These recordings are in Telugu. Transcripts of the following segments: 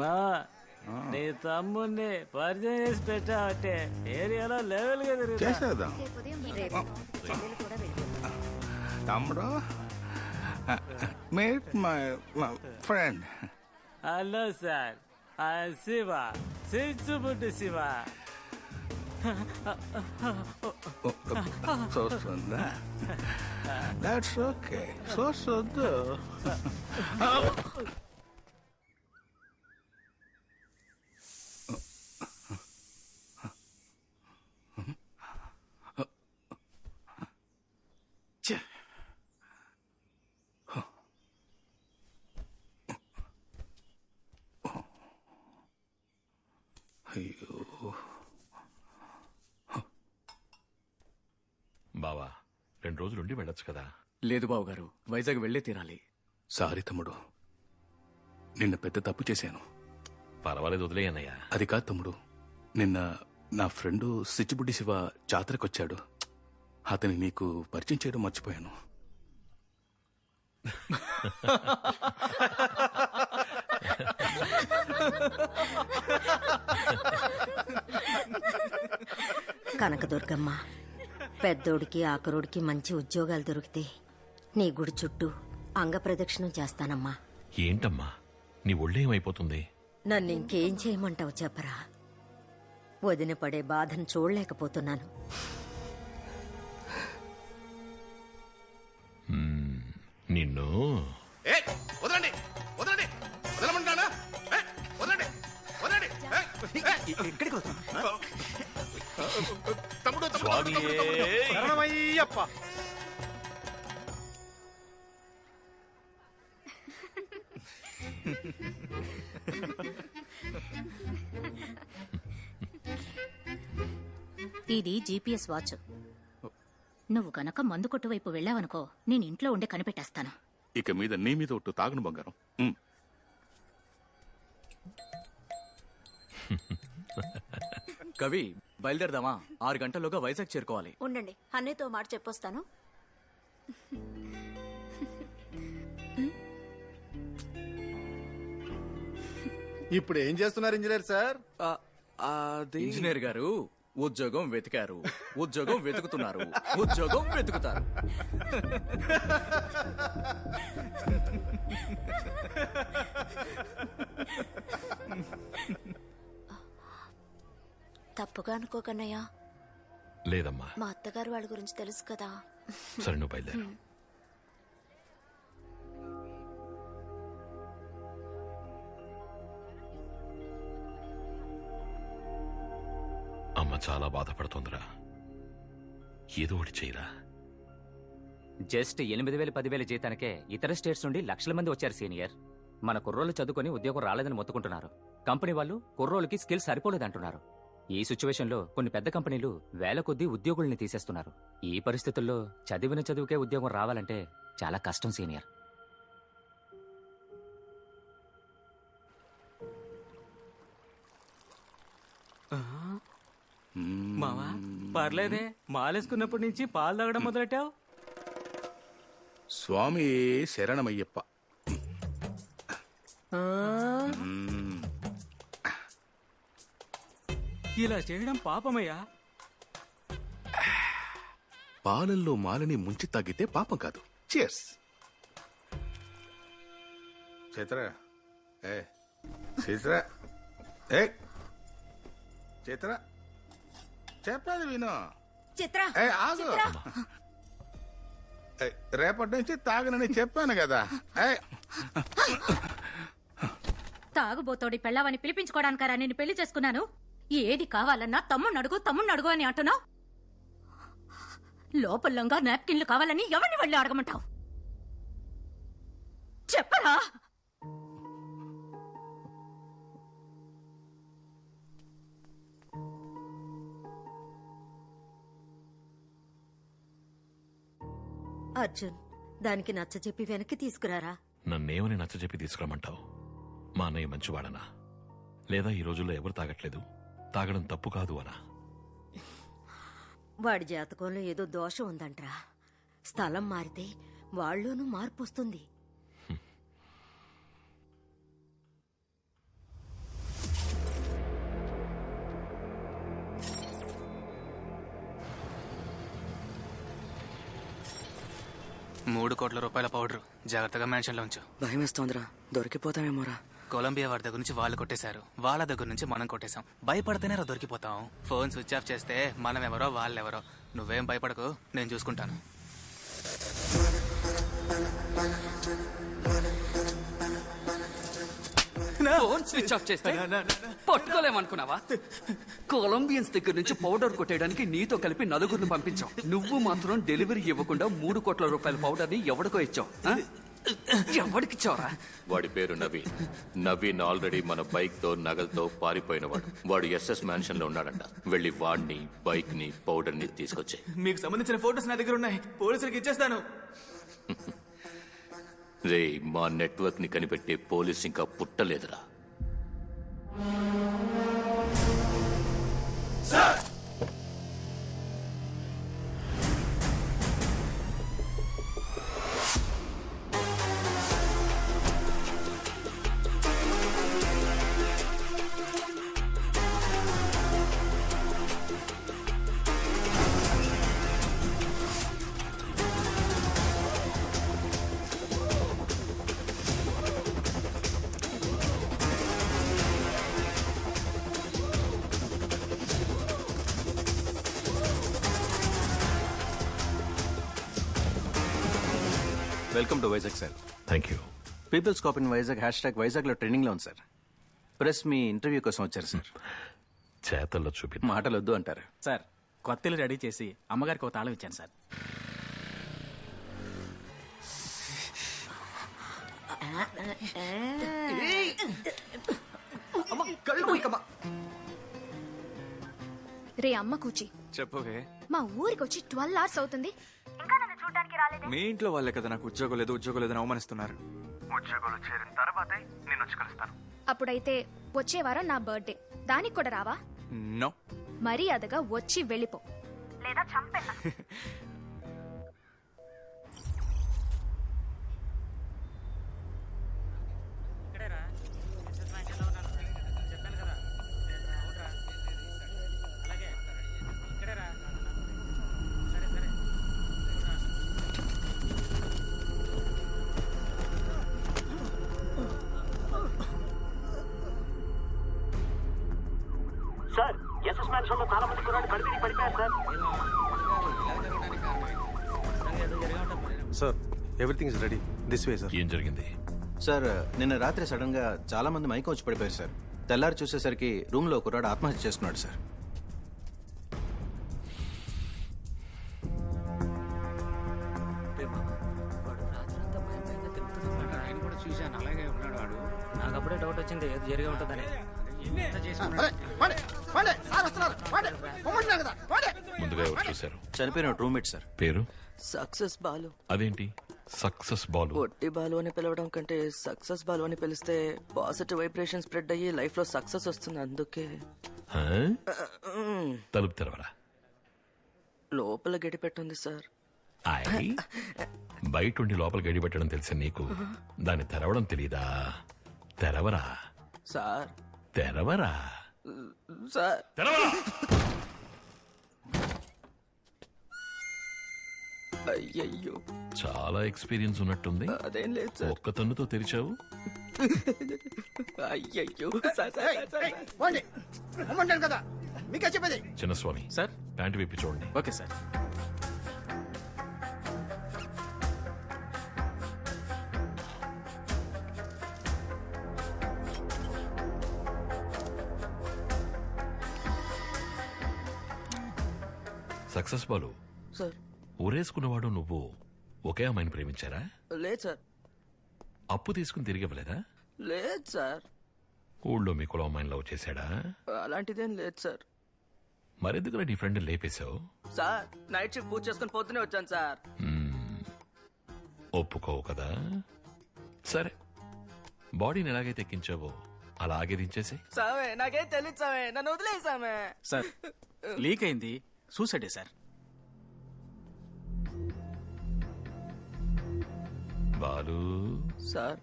మావా నీ తమ్ముడిని పరిచయం చేసి పెట్టావంటే ఏరియాలో లెవెల్గా తిరుగుతా చేసేద్దాం తమ్ముడు? Meet my friend. Hello sir. ఆ శివ. సిచ్చుబుడ్డి శివ. చూస్తుందా దాట్స్ ఓకే చూస్తుంది అయ్యో బావా రెండు రోజులుండి వెళ్ళొచ్చు కదా? లేదు బాబు గారు వైజాగ్ వెళ్ళే తీరాలి. సారీ తమ్ముడు. నిన్న పెద్ద తప్పు చేశాను. పర్వాలేదు వదిలేయన్నయ్య. అది కాదు తమ్ముడు. నిన్న నా ఫ్రెండు సిచ్చిబుడ్డి శివ జాతరకొచ్చాడు. అతని నీకు పరిచయం చేయడం మర్చిపోయాను. కనకదుర్గమ్మ పెద్దోడికి ఆకరోడికి మంచి ఉద్యోగాలు దొరికితే నీ గుడి చుట్టూ అంగప్రదక్షిణం చేస్తానమ్మా. ఏంటమ్మా? నీ ఒళ్ళేమైపోతుంది నన్ను ఇంకేం చేయమంటావు చెప్పరా? వదిన పడే బాధను చూడలేకపోతున్నాను. హ్మ్, నిన్ను? వదలండి వదలండి. వదలమంటానా? వదలండి వదలండి. ఎక్కడికి వస్తాం తమ్ముడు శరణమయ్యప్ప. ఇది జీపీఎస్ వాచ్. నువ్వు గనక మందు కొట్టు వైపు వెళ్ళావనుకో నేను ఇంట్లో ఉండి కనిపెట్టేస్తాను. ఇక మీద నీ మీద ఒట్టు తాగను బంగారం. ఉమ్. కవి బయలుదేరదామా? ఆరు గంటల్లోగా వైజాగ్ చేరుకోవాలి. ఉండండి అన్నయ్యతో మాట చెప్పొస్తాను. ఇప్పుడు ఏం చేస్తున్నారు ఇంజనీర్ సార్? ఇంజనీర్ గారు ఉద్యోగం వెతికారు. ఉద్యోగం వెతుకుతున్నారు. ఉద్యోగం వెతుకుతారు. తప్పుగా అనుకోకన్నయ్యా లేదమ్మా. మా అత్తగారు వాళ్ళ గురించి తెలుసు కదా. సరే నువ్వు బయలుదేరు. అమ్మ చాలా బాధపడుతోందిరా. ఏదో ఒకటి చేయరా? జస్ట్ ఎనిమిది వేల పదివేల జీతానికే ఇతర స్టేట్స్ నుండి లక్షల మంది వచ్చారు సీనియర్. మన కుర్రోళ్ళు చదువుకొని ఉద్యోగం రాలేదని మొత్తుకుంటున్నారు. కంపెనీ వాళ్ళు కుర్రోళ్ళకి స్కిల్ సరిపోలేదంటున్నారు. ఈ సిచ్యువేషన్లో కొన్ని పెద్ద కంపెనీలు వేల కొద్దీ ఉద్యోగుల్ని తీసేస్తున్నారు. ఈ పరిస్థితుల్లో చదివిన చదువుకే ఉద్యోగం రావాలంటే చాలా కష్టం సీనియర్. మావా పర్లేదే. మాలేసుకున్నప్పటి నుంచి పాలు తాగడం మొదలెట్టావు? స్వామి శరణమయ్యప్ప. ఇలా చేయడం పాపమయ్యా. పాలల్లో మాలని ముంచి తాగితే పాపం కాదు. చియర్స్ చిత్ర ఏ చిత్ర ఏ చిత్ర చెప్పేది విను. చిత్ర ఏ ఆగు. ఏ, రేపటి నుంచి తాగనని చెప్పాను కదా. ఏ. తాగుబోతోడి పెళ్ళావని పిలిపించుకోవడానికరా నేను పెళ్ళి చేసుకున్నాను? ఏది కావాలన్నా తమ్ముణ్ణి అడుగు తమ్ముణ్ణి అడుగు అని అంటున్నావు? లోపలంగా నాప్కిన్లు కావాలని ఎవరిని వెళ్ళి అడగమంటావు? చెప్పరా? అర్జున్ దానికి నచ్చ చెప్పి వెనక్కి తీసుకురారా? నన్నేమని నచ్చజెప్పి తీసుకురమ్మంటావు? మా అన్నయ్య మంచివాడనా? లేదా ఈ రోజుల్లో ఎవరు తాగట్లేదు? తాగడం తప్పు కాదు అనా. వాడి జాతకంలో ఏదో దోషం ఉందంట్రా. స్థలం మారితే వాళ్ళలోనూ మార్పు వస్తుంది. మూడు కోట్ల రూపాయల పౌడర్. జాగ్రత్తగా మెన్షన్లో ఉంచు. భయం వేస్తుందిరా దొరికిపోతామేమోరా. కొలంబియా వారి దగ్గర నుంచి వాళ్ళు కొట్టేశారు. వాళ్ళ దగ్గర నుంచి మనం కొట్టేశాం. భయపడితేనే రా దొరికిపోతాం. ఫోన్ స్విచ్ ఆఫ్ చేస్తే మనం ఎవరో వాళ్ళెవరో. నువ్వేం భయపడకు నేను చూసుకుంటాను. ఫోన్ స్విచ్ ఆఫ్ చేస్తే పట్టుకోలేమనుకున్నావా? కొలంబియన్స్ దగ్గర నుంచి పౌడర్ కొట్టేయడానికి నీతో కలిపి నలుగురిని పంపించాం. నువ్వు మాత్రం డెలివరీ ఇవ్వకుండా మూడు కోట్ల రూపాయల పౌడర్ని ఎవడికో ఇచ్చావు ఆ? ఎవడికిచ్చావురా వాడి పేరు నవీన్. నవీన్ ఆల్రెడీ మన బైక్తో నగలతో పారిపోయినవాడు. వాడు ఎస్ఎస్ మ్యాన్షన్లో ఉన్నాడంట. వెళ్ళి వాడిని బైక్ని పౌడర్ని తీసుకొచ్చాయి మీకు సంబంధించిన ఫోటోస్ నా దగ్గర ఉన్నాయి. పోలీసులకు ఇచ్చేస్తాను. రే మా నెట్వర్క్ని కనిపెట్టే పోలీస్ ఇంకా పుట్టలేదురా. Welcome to Vizag sir thank you peoples cop in Vizag hashtag వైజాగ్లో ట్రైనింగ్లో ఉంది సార్ ప్రెస్ మీ ఇంటర్వ్యూ కోసం వచ్చారు సార్ చేతల్లో చూపి మాటలు వద్దు అంటారు. సార్ కొత్తలు రెడీ చేసి అమ్మగారికి ఒక తాళం ఇచ్చాను సార్. రే అమ్మ కూచి. చెప్పవే మా ఊరికి వచ్చి ట్వెల్వ్ అవర్స్ అవుతుంది. మీ ఇంట్లో వాళ్ళే కదా నాకు ఉద్యోగం లేదు ఉద్యోగం లేదని అవమానిస్తున్నారు. అప్పుడైతే వచ్చే వారం నా బర్త్డే. దానికి కూడా రావా? నో. మర్యాదగా వచ్చి వెళ్ళిపో. లేదా చంపేస్తా. Everything is ready this way sir ఏం జరిగింది? సార్ నిన్న రాత్రి సడన్గా చాలా మంది మైకం వచ్చి పడిపోయారు సార్ తెల్లారి చూసేసరికి రూమ్లో కుర్రాడు ఆత్మహత్య చేసుకున్నాడు సార్ నాకు అప్పుడే డౌట్ వచ్చింది ఏది జరిగి ఉంటుందని. ముందుగా ఎవరు చూశారు? చనిపోయిన రూమ్మేట్ సార్ పేరు? సక్సెస్ బాలు. అదేంటి సక్సెస్ బాలు. పొట్టి బాలు అని పిలవడం కంటే సక్సెస్ బాలు అని పిలిస్తే పాజిటివ్ వైబ్రేషన్ స్ప్రెడ్ అయ్యి లైఫ్లో సక్సెస్ వస్తుంది అందుకే? తలుపు తెరవరా? లోపల గడి పెట్టుంది సార్. ఐ బయట ఉండి లోపల గడి పెట్టడం తెలిసి నీకు. దాన్ని తెరవడం తెలీదా? తెరవరా? సార్. తెరవరా? సార్. తెరవరా? అయ్యయ్యో. చాలా ఎక్స్పీరియన్స్ ఉన్నట్టుంది. అదేం లేదు సార్. ఒక్క తన్నుతో తెరిచావు? అయ్యయ్యో. Sir, sir, sir, sir. కదా. మీకే చెప్పేది. చిన్నస్వామి సార్. ప్యాంటు విప్పి చూడండి. Okay sir. Success Balu. Sir. ఊరేసుకున్నవాడు నువ్వు ఒకే అమ్మాయిని ప్రేమించారా? లేదు సార్. అప్పు తీసుకుని తిరిగి ఇవ్వలేదా? లేదు సార్. ఊళ్ళో మీ కులం అమ్మాయిని లవ్ చేశాడా? అలాంటిదేం లేదు సార్. మరెందుకురా నీ ఫ్రెండ్ లేపేశావు? సార్ నైట్ షిఫ్ట్ పూజ చేసుకుని పొద్దునే వచ్చాను సార్. ఒప్పుకోవు కదా? సరే బాడీని ఎలాగైతే ఎక్కించావో అలాగే దించేసి. సామే నాకేం తెలియదు సామే నన్ను వదిలేసామే సార్ లీక్ అయింది. సూసైడే సార్. బాలు సార్.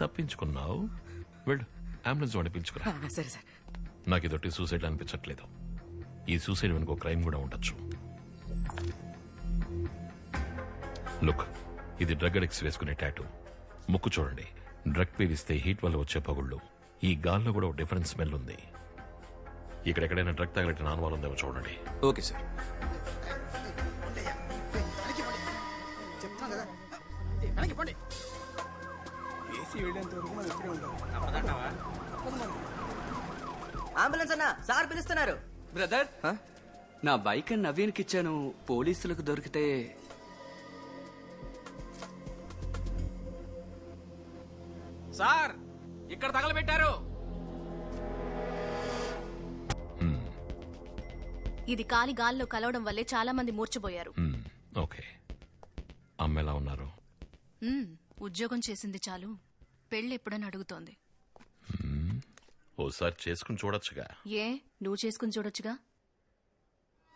తప్పించుకున్నావు? వెళ్ళు అంబులెన్స్ వాడిని పిలుచుకురా. సరే సార్. నాకు ఇదొట్టి సూసైడ్ అనిపించట్లేదు. ఈ సూసైడ్ వెనుక క్రైమ్ కూడా ఉండొచ్చు. లుక్ ఇది డ్రగ్ అడిక్స్ వేసుకునే టాటూ. ముక్కు చూడండి డ్రగ్ పీలిస్తే హీట్ వల్ల వచ్చే పగుళ్ళు. ఈ గాల్లో కూడా ఒక డిఫరెంట్ స్మెల్ ఉంది. ఇక్కడెక్కడైనా డ్రగ్ తగలటి నాన్వాల్ ఉందేమో చూడండి. Okay sir. అంబులెన్స్ అన్నా సార్ పిలుస్తున్నారు. బ్రదర్? నా బైక్ నవీన్కి ఇచ్చాను. పోలీసులకు దొరికితే సార్ ఇక్కడ తగలబెట్టారు. ఇది కాలి గాల్లో కలవడం వల్లే చాలా మంది మూర్చబోయారు మ్మ్, ఓకే. అమ్మ ఎలా ఉన్నారు? ఉద్యోగం చేసింది చాలు. పెళ్ళి ఎప్పుడని అడుగుతోంది. ఓసారి చేసుకుని చూడొచ్చుగా. ఏ? నువ్వు చేసుకుని చూడొచ్చుగా?